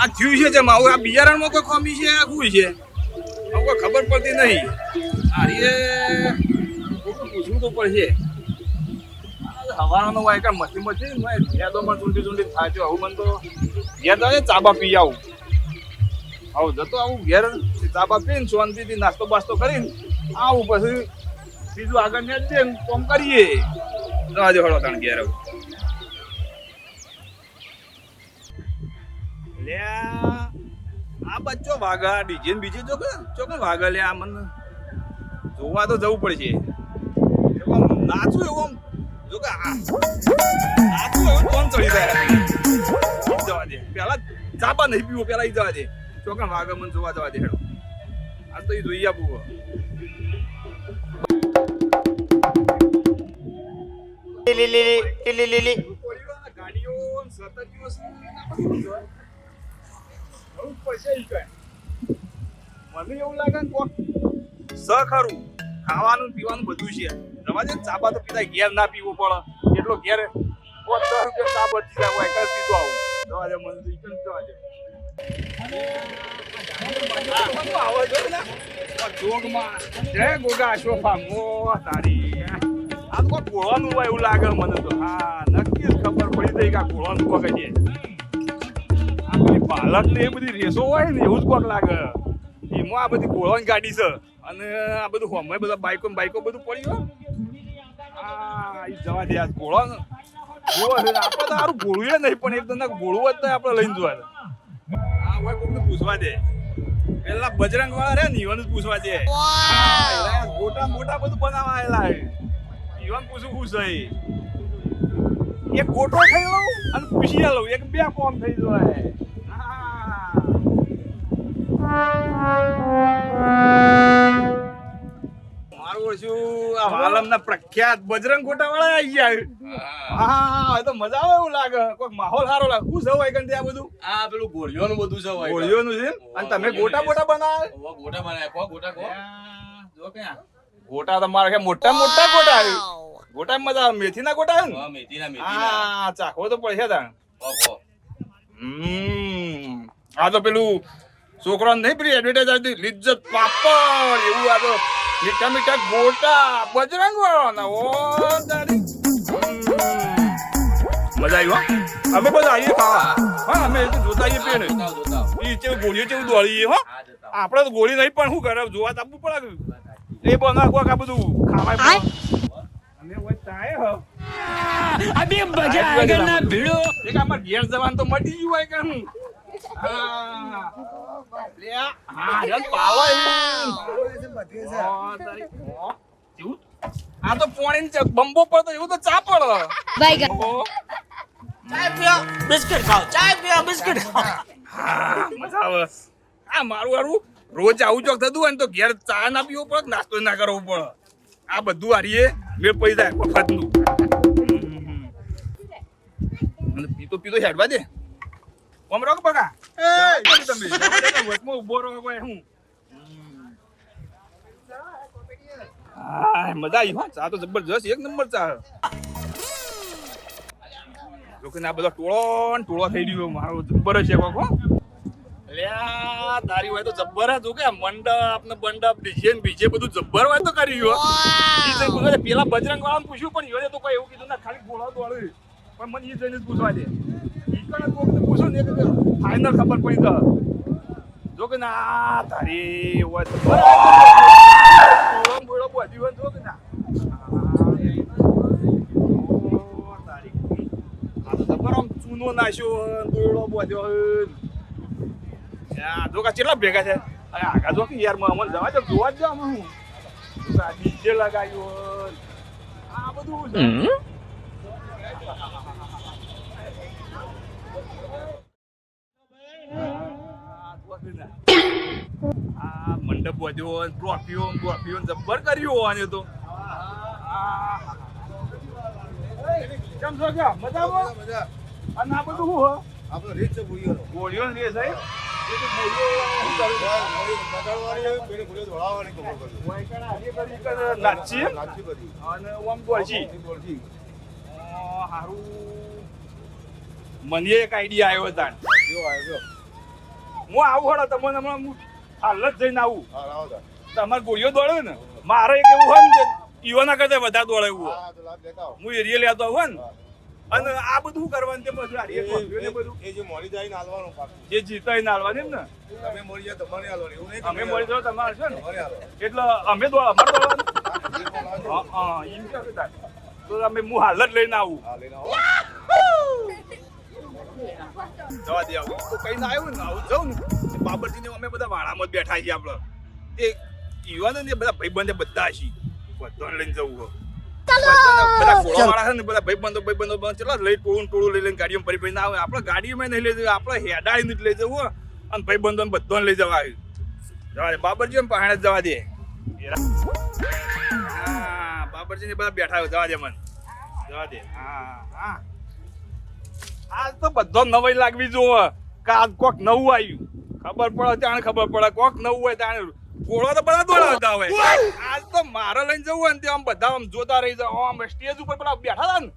આ થયું છે જેમ? આવું આ બિયારણમાં કોઈ ખામી છે? શું છે? આવું કોઈ ખબર પડતી નહીં. આ રીતે પૂછવું તો પડશે. હવાનો વાય કાંઈ મથી મથી મેં ભેદોમાં ચૂંટી ચૂંટી છે આવું મને તો ઘેર તો ચાબા પી આવું. આવું જતો આવું ઘેર ચાબા પીને શાંતિથી નાસ્તો બાસ્તો કરીને આવું પછી બીજું આગળ ને જ કોમ કરીએ. રાજો હળો તાણ ઘેર આવું. આ બચ્ચો વાઘા ડીજે બીજે જો કે જો કે વાઘા લે આ મને જોવા તો જવું પડશે. નાચું એવું આમ. જો કે નાચું એવું કોણ ચડી જાય જવા દે. પેલા ચાપા નહીં પીવો પેલા ઈ જવા દે. ચોકન વાઘા મને જોવા જવા દે હેડો. આ તો એ જોઈ આપું. મને એવું લાગે ને કોક સ ખરું ખાવાનું પીવાનું બધું છે રવા દે ચાબા તો પીતા ઘેર ના પીવું પડે એટલો ઘેર પાંચ દસ રૂપિયા હોય કાંઈ પીતો આવું રવા દે જોગમાં. જય ગોગા સોફા મો તારી આ તો ગોળવાનું હોય એવું લાગે મને તો. હા, નક્કી જ ખબર પડી ગઈ કે આ ગોળવાનું કોક છે. પાલક ને એ બધી રેસો હોય ને એવું જ કોક લાગે. એમાં આ બધી ગોળવાની ગાડી છે. અને આ બધું હોમે બધા બાઈકો બાઈકો બધું પડ્યું આ એ જવા દે આ ગોળો આપણે તો સારું ગોળવું નહીં, પણ એક તો ગોળું જ તો આપણે લઈને જોવા આ હોય કોકને પૂછવા દે. પેલા બજરંગ વાળા રે ને, ઈવન પૂછવા દે. મોટા મોટા બધું બનાવવા છે. પૂછું છે એક ગોટો થઈ લઉં અને પૂછી લઉં. એક બે કોમ થઈ જાય. મારું શું આ વાલમના પ્રખ્યાત બજરંગ ગોટા વાળા આવી ગયા હા. તો મજા આવે એવું લાગે. કોઈ માહોલ સારો લાગે. શું સવાય કન ત્યાં બધું? આ પેલું ગોળીઓનું બધું સવાય હોય ગોળીઓનું છે અને તમે ગોટા બોટા બનાવે? ગોટા બનાય કો ગોટા કો જો ક્યાં ગોટા તમારે કે મોટા મોટા ગોટા આવે ગોટા મજા આવે મેથીના ગોટા આવે મેથી હા ચાખો મેથીના. હા ચાખવો તો પડશે તાણ. હમ. આ તો પેલું છોકરાને નહીં પેલી એડવર્ટાઈઝ આવતી લિજ્જત પાપડ એવું આ તો મીઠા મીઠા ગોટા બજરંગ વાળાના ઓ તારી. મજા આવી હા. અમે બધા આવીએ ખાવા. હા અમે જોતા આવીએ પીએ ને જોતા ચેવું ગોળીઓ ચેવું દોડીએ હો. આપણે તો ગોળી નહીં પણ શું કરે જોવા તો આપવું પડે એ બના કોક આ બધું. ખાવાય અમે મટી ગયું હોય કેમ આ તો પોણી બંબો પર તો એવું તો ચાપડ ભાઈ ચાય પીઓ. બિસ્કિટ ખાવ ચાય પીઓ બિસ્કિટ ખાઓ. હા મજા આવે. આ મારું હારું રોજ આવું ચોક થતું હોય ને તો ઘેર ચા ના પીવો પડે નાસ્તો ના કરવો પડે. આ બધું હારીએ મેળ પડી જાય વખતનું. અને પીતો પીતો હેડવા દે. ઓમ રોક એ! તમે. વચમાં ઊભો રહો હું. મજા આવી. હો ચા તો જબરજસ્ત એક નંબર ચા. જોકે આ બધો ટોળો ને ટોળો થઈ રહ્યો. મારો જબ્બર છે કોક હો લ્યા તારી હોય તો જબ્બર જ કે મંડપ ને બંડપ ડિઝાઇન બીજે બધું જબ્બર હોય તો કરી ગયો પેલા બજરંગ વાળાને પૂછ્યું પણ ઈવોને તો કોઈ એવું કીધું ના ખાલી ગોળો દોડ્યું પણ મને એ જઈને જ પૂછવા દે. ઈ કણે કોકને પૂછો ને ફાઇનલ ખબર પડી તો જો કે ના તારી હોય તો બોળો હોય જો કે ના. તારી આ તો જબર આમ ચૂનો નાશ્યો દોડો બાંધ્યો યા, કેટલા ભેગા છે અરે આગા જો કે યાર મને જવા દે જોવા જ જાવ હું. ડીજે લગાવ્યો આ બધું આ મંડપ વધ્યો ટ્રોફીઓ ટ્રોફીઓ જબ્બર કર્યું આને તો. આ. કેમ છો? કે મજામાં? અને આ બધું શું હો આપણો રીત છે ભૂલ્યો ગોળીઓ ને રેસ હારી. અને ઓમ મને એક આઈડિયા આવ્યો હતા આવ્યો, હું આવું હડો તમને હમણાં હું હાલ જ જઈને આવું તમારે ગોળીઓ દોડે ને મારે એક એવું હોય ને ઈવાના કરતા વધારે દોડે એવું. હા, એરિયા લેતો આવું ને. અને આ બધું કરવાનું તે બધું? એ- જે મોડી જાય ને હાલવાનું પાછું. જે જીતાય હાલવાનું એમ ને? તમે મોડી જાય તમારે હાલવાનું. એવું નહીં અમે મળી જાવ તમારે છે ને? એટલે અમે તો અમારે દોડવાનું હા, એમ કે. તો અમે હું હાલ જ લઈને આવું. જવા દે આવું. તો કઈ ના આવ્યું ને? આવું જાઉં ને. બાબરજી ને અમે બધા વાડામાં જ બેઠા છીએ આપણે. એ યુવાનો ને બધા ભાઈબંધે બધા છીએ. બધાને લઈને જવું હોય. બધા ઘોડાવાળા છે ને બધા ભાઈબંધો ભાઈબંધો બંધ લઈ ટોળું ટોળું લઈ લઈને ગાડીમાં ફરી ફરીને આવે. આપણે ગાડીમાં નહીં લઈ જવું આપણે હેડાડીને જ લઈ જવું હોય. અને ભાઈબંધોને બધાને લઈ જવા આવ્યું જવા દે. બાબરજી એમ પહાણે જ જવા દે. હા બાબરજી ને બધા બેઠા હોય જવા દે મને. જવા દે. હા હા. આજ તો બધો નવાઈ લાગવી જોવે કે આજ કોક નવું આવ્યું. ખબર પડે ત્યાં ખબર પડે. કોક નવું હોય ત્યાં ગોળો તો બધા દોડાવતા હોય આજ તો મારે લઈને જવું હોય ને આમ બધા આમ જોતા રહી જાય. આમ સ્ટેજ ઉપર પેલા બેઠા હતા ને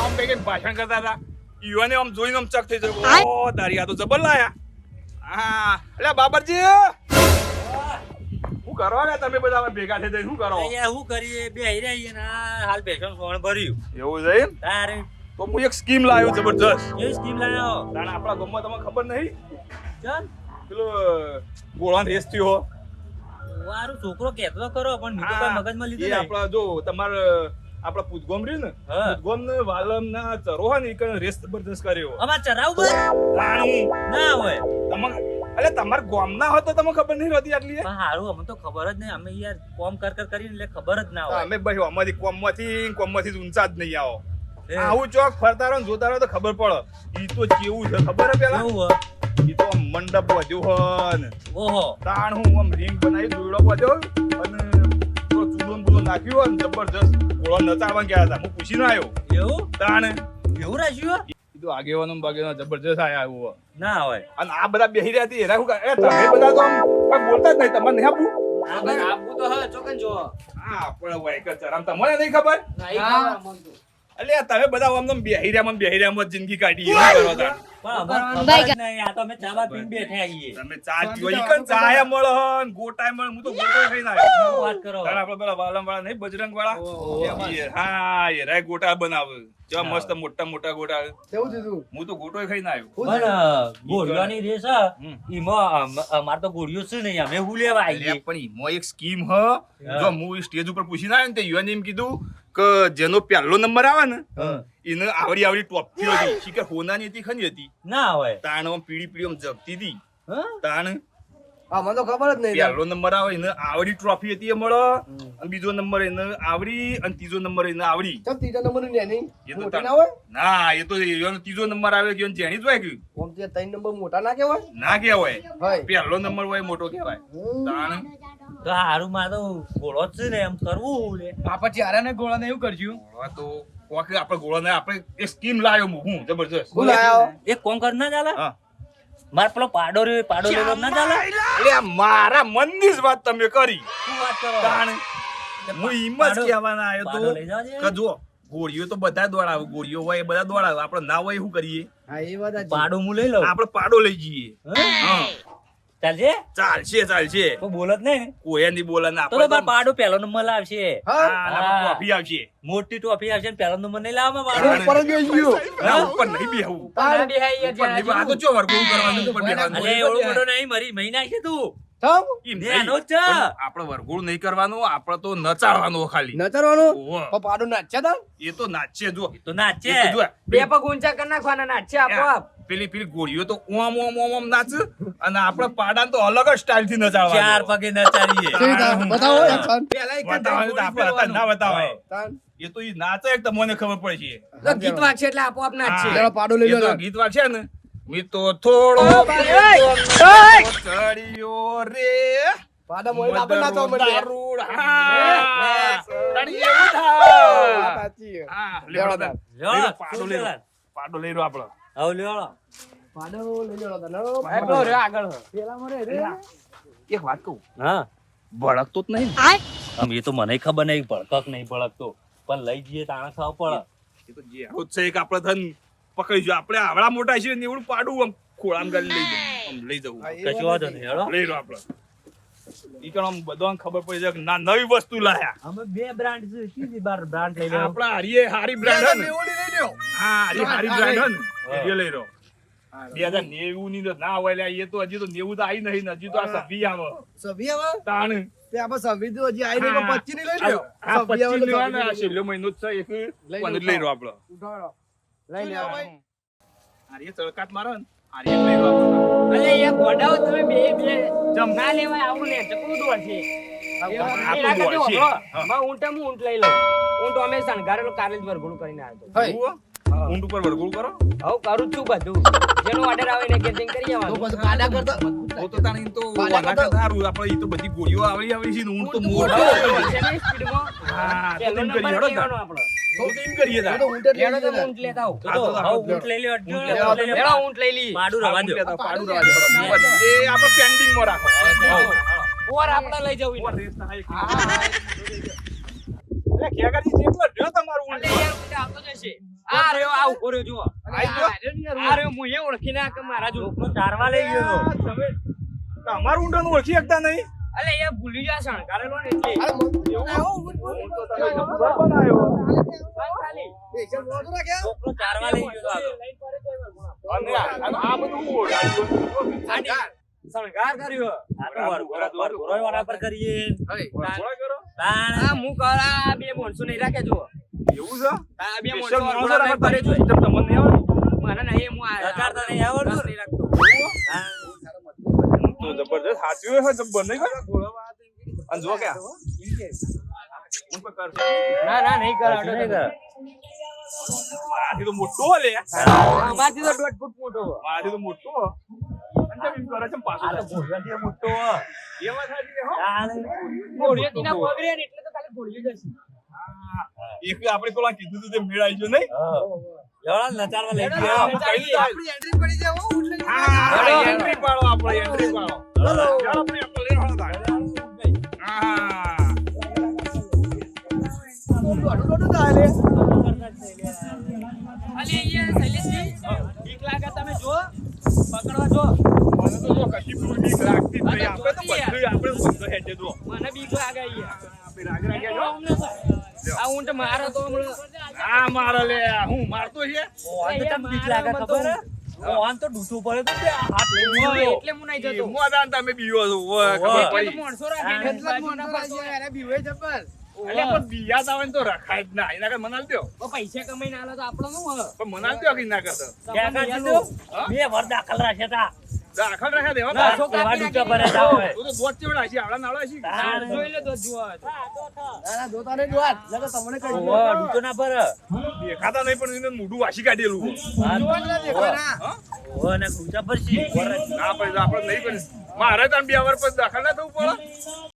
આમ કઈ ભાષણ કરતા હતા. યુવાને આમ જોઈને આમ ચક થઈ જાય. ઓ તારી આ તો જબર લાયા. હા એટલે બાબરજી શું કરવા ને તમે બધા ભેગા થઈ શું કરો? અહીંયા શું કરીએ? બે હીરા અહીંયા ને હાલ ભેગા ફોન ભર્યું. એવું છે એમ? તારે તો હું એક સ્કીમ લાવ્યો જબરજસ્ત. એ સ્કીમ લાવ્યો? તાણે આપણા ગામમાં તમને ખબર નહીં? ચાલ. પેલો ગોળા રેસ થયો. વારું છોકરો કેતો કરો પણ મેં તો કોઈ મગજમાં લીધું નહીં આપણા જો તમારે આપણા પૂતગોમ રહ્યું ને પૂતગોમ ને વાલમ ના ચરો હોય ને એ રેસ જબરદસ્ત કર્યો અમાર ચરાવું બસ રાણું ના હોય. તમે એટલે તમાર ગોમ ના હોત તો તમને ખબર નહીં હોતી આટલી હારું અમને તો ખબર જ નહીં. અમે યાર કોમ કર કર કરીને એટલે ખબર જ ના હોય. અમે ભાઈ અમારી કોમમાંથી કોમમાંથી ઊંચા જ નહીં આવો. આવું ચોક ફરતા રહો ને જોતા રહો તો ખબર પડે. ઈ તો કેવું છે ખબર હે પેલા? કેવું હોય? ઈ તો મંડપ વધ્યો હોય ઓહો તાણ હું આમ રીંગ બનાવી દોરડો વધ્યો અને તો ચૂલો બૂલો નાખ્યું અને જબરજસ્ત ગોળો નચાડવા ગયા હતા હું પૂછીને આવ્યો એવું તાણ એવું રાખ્યું? કીધું આગેવાનો બાગેવાનો જબરજસ્ત આયા આવ્યો ના હોય અને આ બધા બેહી રહ્યા હતી એના શું એ તમે બધા તો આમ બોલતા જ નહીં તમને નહીં આપું આપવું તો હવે ચોકન જો હા પણ વાયકર ચરામ તમને નહીં ખબર તમે બધા આમ બેહી રહ્યા બેહી રહ્યા જિંદગી કાઢી ગોટો ખાઈને આવ્યો શું વાત કરો. તાણ આપણે પેલા વાલમ વાળા નહીં બજરંગ વાળા એ હા એ રાય ગોટા બનાવે. મસ્ત મોટા મોટા ગોટા. હું તો ગોટો ખાઈને આવ્યો પણ ગોળીઓની રેસ. ઈમાં અમ- અમાર તો ગોળીઓ છે નહીં અમે હું લેવા આવીએ પણ ઈમો એક સ્કીમ હ. જો હું. સ્ટેજ ઉપર પૂછીને આવ્યો ને તે યુવાને એમ કીધું કે જેનો પહેલો નંબર આવે ને એને આવડી આવડી ટોપી હતી શીખર હોનાની હતી ખની હતી ના હોય તાણ આમ પીળી પીળી આમ જગતી હતી તાણ હા, મને તો ખબર જ નહીં પહેલો નંબર આવે એને આવડી ટ્રોફી હતી એ મળે અને બીજો નંબર એને આવડી અને ત્રીજો નંબર એને આવડી ત્રીજો નંબર નંબરનું ને નહીં એ તો ના હોય ના એ તો એનો ત્રીજો નંબર આવે ગયો જેની જેણી જ હોય ગયું તે ત્રણ નંબર મોટા ના કહેવાય ના કહેવાય પહેલો નંબર હોય મોટો કહેવાય તાણ તો હારું માં તો ગોળો જ છે ને એમ કરવું હું લે. પછી ગોળા ને એવું કરશું તો કોક આપણે ગોળા ને આપણે એક સ્કીમ લાયો હું હું જબરજસ્ત. હું લાયો? એક કોણ કર ના ચાલે? હા. માર પેલો પાડો રે પાડો રે ના ચાલે? એટલે મારા મનની જ વાત તમે કરી. શું વાત કરો? તાણ હું ઈમ જ કહેવાના આવ્યો તો. કે જો ગોળીઓ તો બધા દોડાવે ગોળીઓ હોય એ બધા દોડાવે. આપણે ના હોય શું કરીએ? હા એ વાત પાડો હું લઈ લઉં. આપણે પાડો લઈ જઈએ. હા? ચાલશે? ચાલશે ચાલશે. તો બોલત નહીં ને? કોઈ ની બોલે ના તો તો પાડો પેલો નંબર આવશે. ટ્રોફી આવશે. મોટી ટોફી આવશે ને પહેલો નંબર નહીં લાવવા પાડો. ઉપર જ બેસી ગયો. ના, ઉપર નહીં બેહવું તાર આ તો ચો વરઘોડું કરવાનું ઉપર બેહવાનું. અરે ઓળો મોટો નહીં મરી મહિના છે તું. વરઘોડું નહીં. કરવાનું તો નચાડવાનું ખાલી. પાડો તા એ તો જો તો નાચે તો બે પગ ઊંચા કરી નાખવાના નાચે પેલી પેલી ગોળીઓ તો ઓમ ઓમ ઓમ ઓમ નાચ અને આપણે પાડા તો અલગ જ સ્ટાઇલથી ચાર પગે નચાડીએ. બતાવો તો આપણે ના બતાવાય એ તો ઈ નાચે એક મને ખબર પડશે છે. ગીત વાગશે એટલે આપોઆપ નાચશે પાડો લઈ લો ગીત વાગશે ને? તો થોડો ચડ્યો રે. પાડા આપણે હા. સાચી પાડો પાડો આપણો. પાડો આગળ પેલા મરે રે. એક વાત કહું. ભડકતો જ નહીં આમ એ તો મને ખબર નહીં ભડકક નહીં ભડકતો. પણ લઈ જઈએ તાણા ખાવ પડે. એ તો જે છે એક આપણે ધન. પકડીશું આપણે આવડા મોટા છે ને એવડું પાડું આમ ખોળામ કરી લઈ જવું. લઈ જવું. કશું વાંધો નહીં. હેડો. લઈ લો આપણે. ઈ બધાને ખબર પડી જાય કે ના નવી વસ્તુ લાયા. અમે બે બ્રાન્ડ છે. કીધી બાર બ્રાન્ડ લઈ લેવો આપણા હારીએ હારી બ્રાન્ડ હે ને. મેવડી લઈ લ્યો. હા હારી હારી બ્રાન્ડ હે એ લઈ લો બે હજાર નેવું ની તો ના હોય લ્યા, એ તો હજી તો નેવું તો આવી નહીં ને. હજી તો આ સભી આવે. સભી તાણ. તે આપણે સભી તો હજી આવી નહીં હા. પણ 25 ની લઈ લ્યો. પચીસ તો લેવાના, મહિનો છે એક લઈ લો આપણો. ઉઠાડો. લઈ લેવા ભાઈ? આર્ય ચળકાટ મારો ને. આર્ય લઈ લો આપણે અલે એ ગોડાઓ તમે બે બે. જમ. ના લેવાય આવું ને ચકડું છે. માં ઊંટ હું ઊંટ લઈ લઉં. ઊંટ અમે શણગારેલું કાલે પર વરઘોડું કરીને આવ્યો. ઊંટ ઉપર વરઘોડું કરો. હું કરું છું બધું. જેનો ઓર્ડર આવે એને કેટિંગ કરી તો આવવાનું? પછી પાડા કરતા. તો તો તાણ તો વાના કરતા. આપણે ઈ તો બધી ગોળીઓ આવડી આવડી છે ને ઊંટ તો મોટો છે ને સ્પીડમાં. હા, તો તેમ કરી હેડો આપણો. તો તો કરીએ એ તો ઊંટ જ તો ઊંટ લેતા આવું. તો તો હા, તો હવે ઊંટ લઈ લ્યો અડજો, ઊંટ ઊંટ લઈ લઈએ પાડું રવા દો. પાડું રહેવા દો. એ આપણે પેન્ડિંગમાં રાખો. ઓર આપણે લઈ જવું ઓર એને. રેસ થાય એક. એટલે ખેગાજી જેટલો રહ્યો તમારું ઊંટ. આવતો જ હશે. આ રહ્યો આ ઊભો રહ્યો જુઓ. આ રહ્યો. હું. એ ઓળખી ના કે મારા જો ચારવા લઈ ગયો તમે તમારું ઓળખી શકતા નહીં. અલે એ ભૂલી જા શણગારેલો ને એટલે. તો ખાલી. છોકરો ચારવા લઈ ગયો. અને આ- બધું ઓળખાયું. શણગાર. કર્યો. આ તો વર- વર- વર- વાળા પર કરીએ. હઈ. કરો? આ હું કરા બે માણસો નહીં રાખે જુઓ. એવું છે આ બે સ્પેશિયલ માણસો માણસો વરઘોડા રાખે લઈને ફરે તમે- તમને નહીં આવડે? મને નહીં હું આ લગાડતા નહીં આવડતું? નહીં રાખતો તો જબરદસ્ત સાચું હોય જબ્બર નહીં કરે? અને જો કે આ. ઊંટ પર કરશે. ના ના નહીં કરે કશું નહીં કરે. મારાથી તો મોટો લે અમારથી તો દોઢ ફૂટ મોટો મારાથી તો મોટો મોટો એટલે તો ખાલી. એક આપણે પેલા કીધું તું તે મેળાઈ ગયો નહીં નચારવા લઈ ગયો. આપણી એન્ટ્રી પડી જાય, હો. એન્ટ્રી પાડો આપણે એન્ટ્રી પાડો ચાલો આપણે આપણે આવો દોઢું થાય લે. અલી અહીંયા શૈલેષજી બીક લાગે તમે જો પકડવા જો મને બીક લાગે રાગ રાગ્યા જો. આ ઊંટ મારે તો આ મારે લે હું મારતો છે? ઓન તો બીક લાગે ખબર ઓન તો ડૂસું પડે તો બે હાથ લઈ એટલે હું નહીં જતો. મોદાન તમે બીવો છો. ઓય, ઓય. ખબર પડી. માણસો રાખીને એટલા જ બાજુના મોટા પડતો છે, અરે બીવે જબ્બર. અલે પણ બિયાત આવે તો રખાય જ ના. એના કરતા મનાલ દ્યો પૈસા કમાઈને ના તો આપણો શું પણ મનાલ દ્યો કે ના કરતા? ક્યાં કાઢી દીધું? બે વર દાખલ રાખ્યા તા. દાખલ રાખે દેવા. ના, તા. એવા ડૂચા ભર્યા તા તો દોત ચેવડા છે આવડા નાવડા છે જોઈ લે તો જુઓ. ના, ના, જોતા નહીં જોવા. નકર તમને કહી દઉં. ઓવા, ના ભરે. દેખાતા નહીં પણ એને મોઢું વાસી કાઢેલું હા, જ ના દેખાય ના. ને ના આપણે નહીં કરી. મારે તાન બે વાર પછી દાખલ ના થવું પડે.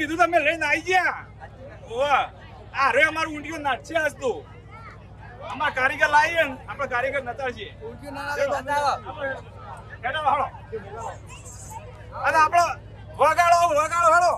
કીધું તમે લઈને આવી ગયા? ઓવા આ રે અમારું ઊંડિયો નાચશે આજ તો. અમાર કારીગર લાવીએ ને આપણે કારીગર નતા છીએ. હેડો હાલો. અને આપણો વગાડો વગાડો હાલો.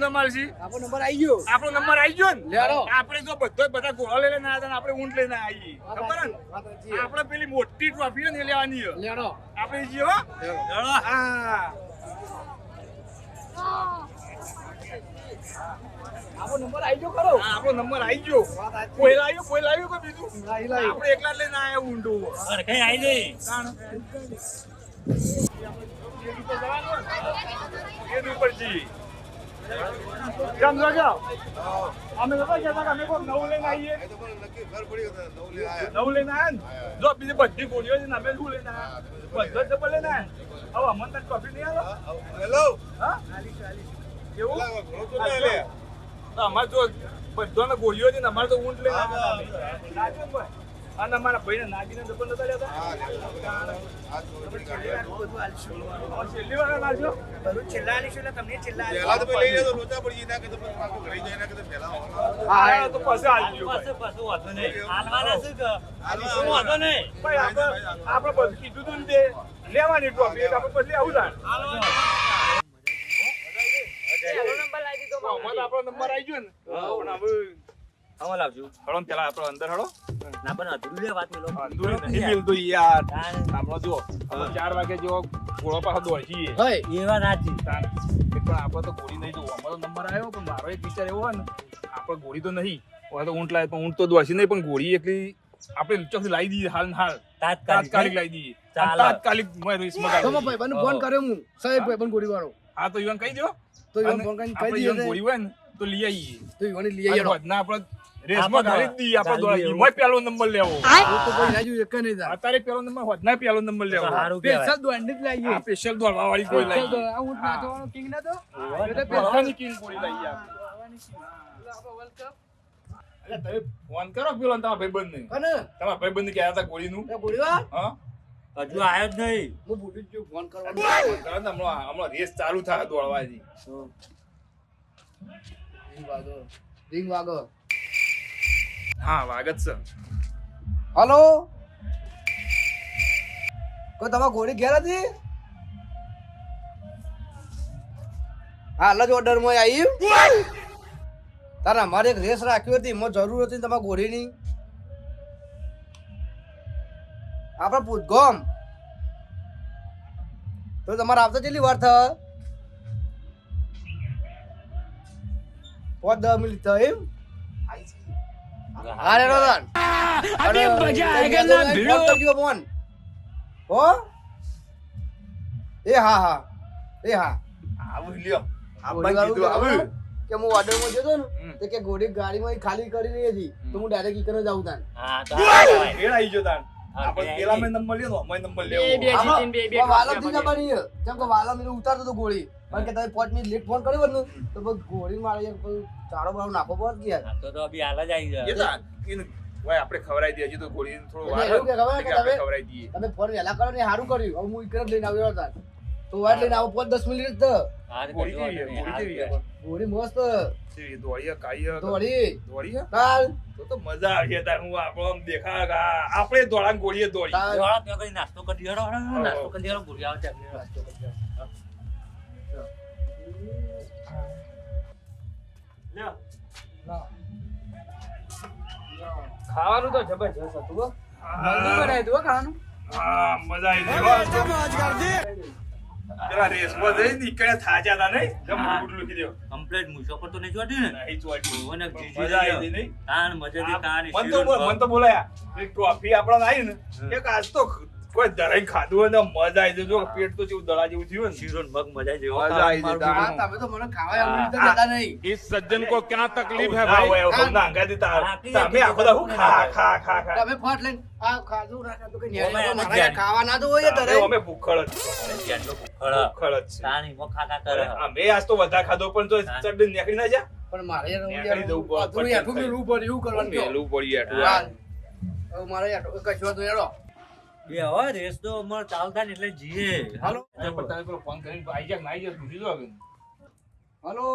માલશે આપણો નંબર આવી ગયો. આપણો નંબર આવી ગયો ને? આપણે જો બધો બધા ગોળો લઈને આવ્યા હતા આપણે ઊંટ લઈને આવીએ ખબર ને? આપણે પેલી મોટી ટ્રોફી ને લેવાની છે. લેડો આપણે હા. નંબર આવી ગયો ખરો? આપણો નંબર આવી ગયો. કોઈ લાવ્યું કોઈ લાવ્યું કે બીજું? આપણે એકલા લઈને આયા ઊંડું. અરે કઈ આવી જઈ. ઉપર. કેમ છો જાઓ? અમે નતા કહેતા કે અમે કોઈક નવું લઈને આવીએ. નવું લઈને આયા. ને? જો બીજી બધી ગોળીઓ છે ને અમે શું લઈને આયા? બધો ડબલ લઈને આયા. હવે અમને તને ટ્રોફી નહીં આવ્યો હા એવું? અમારે જો બધાને ગોળીઓ છે ને અમારે તો ઊંટ લઈને આવ્યા? અને અમારા ભાઈને નાગીને ડબલ નતા લેતા? હવે છેલ્લી વાર નાખ્યો બધું છેલ્લા આલીશું એટલે તમને છેલ્લા હા તો પછી આવી ગયું પાછું પાછું વાંધો નહીં. હાલવાના શું કે હાલવાનું વાંધો નહીં. ભાઈ આપણે આપણે બધું કીધું તું ને તે લેવાની ટ્રોફી એટલે આપણે પછી આવું થાય અમારે આપણો નંબર આવી ગયો ને. પણ હવે આમાં આવજો હળો ને પેલા આપણો અંદર હળો. ના પણ અધૂરી વાત મેલો. અધૂરી નહીં મિલતું યાર. આપણો જો ચાર વાગે જો ગોળો પાસે દોડશીએ હઈ એ વાત સાચી. પણ આપણે તો ગોળી નહીં જોવો. અમારો નંબર આવ્યો પણ મારો એક વિચાર એવો ને આપણે ગોળી તો નહીં. હવે તો ઊંટ લાવે પણ ઊંટ તો દોડશી નહીં પણ ગોળી એટલી આપણે ચોક્કસ લાવી દઈએ હાલ હાલ. તાત્કાલિક તાત્કાલિક લાવી દઈએ. તાત્કાલિક મેં રેસમાં તો ભાઈ બને ફોન કર્યો હું. સાહેબ ભાઈ બન ગોળી વાળો હા તો ઈવન કહી દો તો ઈવન ફોન કરીને કહી દઈએ ગોળી હોય ને તો લઈ આવીએ તો ઈવન લઈ અને આવો વધના આપણે રેસમાં ગાડી દી આપણે દોડા દેવું. પહેલો નંબર લેવો. તો કોઈ રાજુ એક ને જા અત્યારે પહેલો નંબર વધના પહેલો નંબર લેવો. સ્પેશિયલ દોડની જ લઈએ સ્પેશિયલ દોડવા વાળી કોઈ પેસા લાવી દો- આ ઊંટ નાચવાનો કિંગ નતો દોડવાની કિંગ ગોળી લાવી એટલે તમે ફોન કરો પેલો ને તમારા ભાઈબંધને. કને? તમારા ભાઈબંધને કહેતા હતા ગોળીનું? એ ગોળી હા? હજુ આવ્યો જ નહીં. હું ભૂલી જ ફોન કરવાનો. કરો હમણાં હમણાં રેસ ચાલુ થાય દોડવાથી. રિંગ વાગો. રિંગ વાગો. હા વાગત છે. હલો? કોઈ તમારે ઘોડી ઘેર હતી? હાલ જ ઓર્ડરમાં આવી તારે અમારે એક રેસ રાખી હતી એમાં જરૂર હતી તમારા ઘોડીની. આપણે પૂતગોમ તો તમારે આવતા કેટલી વાર થાય? પાંચ દસ મિનિટ થાય એમ હા રે રોદન અરે મજા આયેગા ના ભીડો કરજો ફોન હો એ હા હા એ હા આવું લ્યો કે હું ઓર્ડરમાં જતો ને. કે ઘોડી ગાડીમાં ખાલી કરી રહી હતી તો હું ડાયરેક્ટ ઈકન જ આવું તાન હા તો આવી ગયો તાન ફેર પેલા મેં નંબર લેવો અમે નંબર લેવો. આમાં- આમાં વાલમથી જવાની કેમ કે વાલમ એને ઉતારતો હતો ગોળી. પણ કે તમે પાંચ મિનિટ લેટ ફોન કર્યો ને તો બસ ગોળી મારી ચારો બારો નાખો યાર. હા, તો તો બી હાલ જ આવી જાય ભાઈ આપણે ખવડાવી દઈએ હજી તો ગોળી થોડો વાર કે તમે- દઈએ. તમે ફોન વહેલા કરો ને સારું કર્યું. હવે હું જ લઈને આવ્યો હતા તો વાત લઈને આવો પાંચ દસ મિનિટ જ. મસ્ત. આપણો ગોળીએ દોડી. નાસ્તો કરી નાસ્તો. ખાવાનું તો જબરજસ્ત હતું બનાવી ખાવાનું? મજા આવી પેલા રેસમાં જઈ નીકળ્યા થાજા તા નહીં? જમ ગુડલું દેવો Complete મૂછો પર તો નહીં જોતી ને? નહીં ચોટ્યું. ઓને જીજી મજા આવી નહીં? તાન મજાથી તાન મન તો મન તો બોલાયા. એક ટ્રોફી આપણને આવી ને એક આજ તો કોઈ દરાઈ ખાધું ને મજા આવી જો પેટ તો જેવું દળા જેવું થયું ને. શીરો મગ મજા જેવો મજા આવી તમે તો મને ખાવા આવું તો દાદા નહીં. ઈ સજ્જન કો ક્યાં તકલીફ હે ભાઈ? ઓય ઓય નાંગા દીતા. તમે આખો દા હું ખા ખા ખા ખા. તમે ફટ લઈને આ ખાધું ના ખાધું કે ન્યાય ખાવા ના તો હોય દરાઈ અમે ભૂખળ જ ભૂખળ. જ તાણી મો ખા ખા કરે. અમે આજ તો વધારે ખાધો પણ તો ચડ નીકળી ના જા પણ મારે જવું પડે થોડું આઠું મેલું પડ્યું કરવાનું મેલું પડ્યું આઠું મારે કશું તો એડો બે હવે રેસ તો અમાર ચાલતા ને એટલે જીએ હાલો. તમે પેલો ફોન કરીને આઈ જા નાઈ જા પૂછી દો હાલો હલો.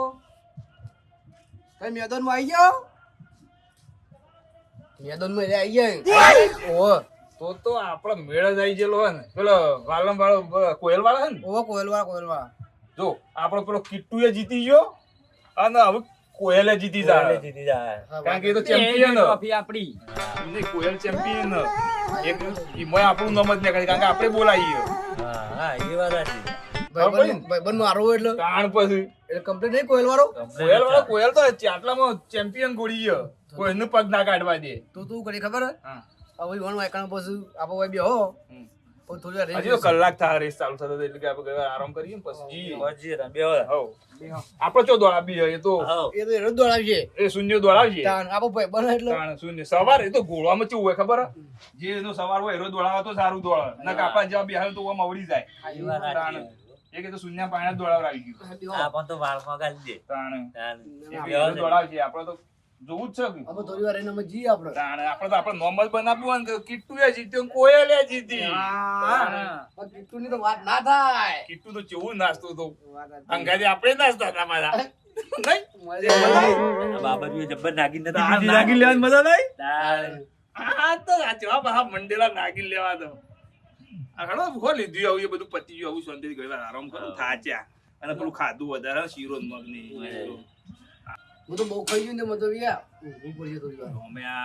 મેદાન મેદાનમાં આવી જાઓ? મેદાનમાં આવી જાય. ઓ તો તો આપડે મેળ જ આવી ગયેલો હોય ને. પેલો વાલમ વાળો કોયલ વાળો હે ને. ઓવો કોયલવાળા કોયલવાળા. જો આપણો પેલો એ જીતી ગયો. અને હવે કોયલે જીતી જાય જીતી જાય કારણ કે એ તો ચેમ્પિયન. ટ્રોફી આપણી. નહીં કોયલ ચેમ્પિયન. એક ઈમોય આપણું નામ જ નીકળે કારણ કે આપણે બોલાવીએ હા હા એ વાત સાચી. ભાઈબંધ ભાઈબંધ મારો એટલે? પછી. એટલે કમ્પ્લીટ નહીં કોયલ વાળો કોયલ તો આટલામાં ચેમ્પિયન ગોળી ગયો. નું પગ ના કાઢવા દે. તો તું કરી ખબર? હા. હવે વન વાયકાણ પછી આપો ભાઈ બેહો. હજી કલાક થાય રેસ ચાલુ થતો એટલે કે આપણે આરામ કરીએ ને પછી. પછી રમ્યો હોય. ચો દોડાવી એ તો એ તો એનો દોડાવશે એ શૂન્ય દોડાવજે આપો ભાઈ બને એટલે. શૂન્ય. સવાર એ તો ઘોડવામાં કેવું હોય ખબર? જે એનો સવાર હોય એનો દોડાવે તો સારું દોડે. ના કાપા જેવા બેહાડે તો આમ જાય. એ એ તો શૂન્ય પાણી દોડાવડાવી ગયું. આ પણ તો વાળમાં ગાલી દે. તાણ. આપણે તો જોવું જ છે કે. આપણે થોડી વાર એને અમે જી આપણે. તાણ આપણે તો આપણે નોર્મલ બનાવવું હોય ને કે કિટ્ટુએ જીત્યો કોયલ એ જીતી. હા. પણ કિટ્ટુની તો વાત ના થાય. કિટ્ટુ તો ચેવું નાસ્તો તો. અંગાજી આપણે નાસ્તા હતા મારા જબ્બર નાગીન નથી તાણ. નાગી લેવાની મજા નહીં? હા તો હા મંડેલા નાગી લેવા દો. લીધું આવું એ બધું પતી ગયું આવું શાંતિથી ઘણી આરામ કરો. થાચ્યા. અને પેલું ખાધું વધારે શીરો મગની. મગ ને હું તો બહુ ખાઈ ગયું ને યાર. અમે આ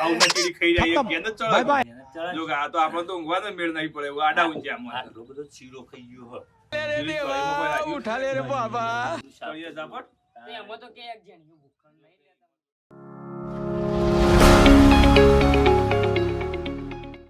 આવું નકરી ખાઈ જાય કે ન ચડે ચાલ. જો આ તો આપણને તો ઊંઘવાનો મેળ નહીં પડે. એવું આડા ઊંચા આટલો બધો શીરો ખાઈ ગયો હો. ઉઠા લે રે બાબા. એમાં તો કે એક જણ ભૂખણ નહીં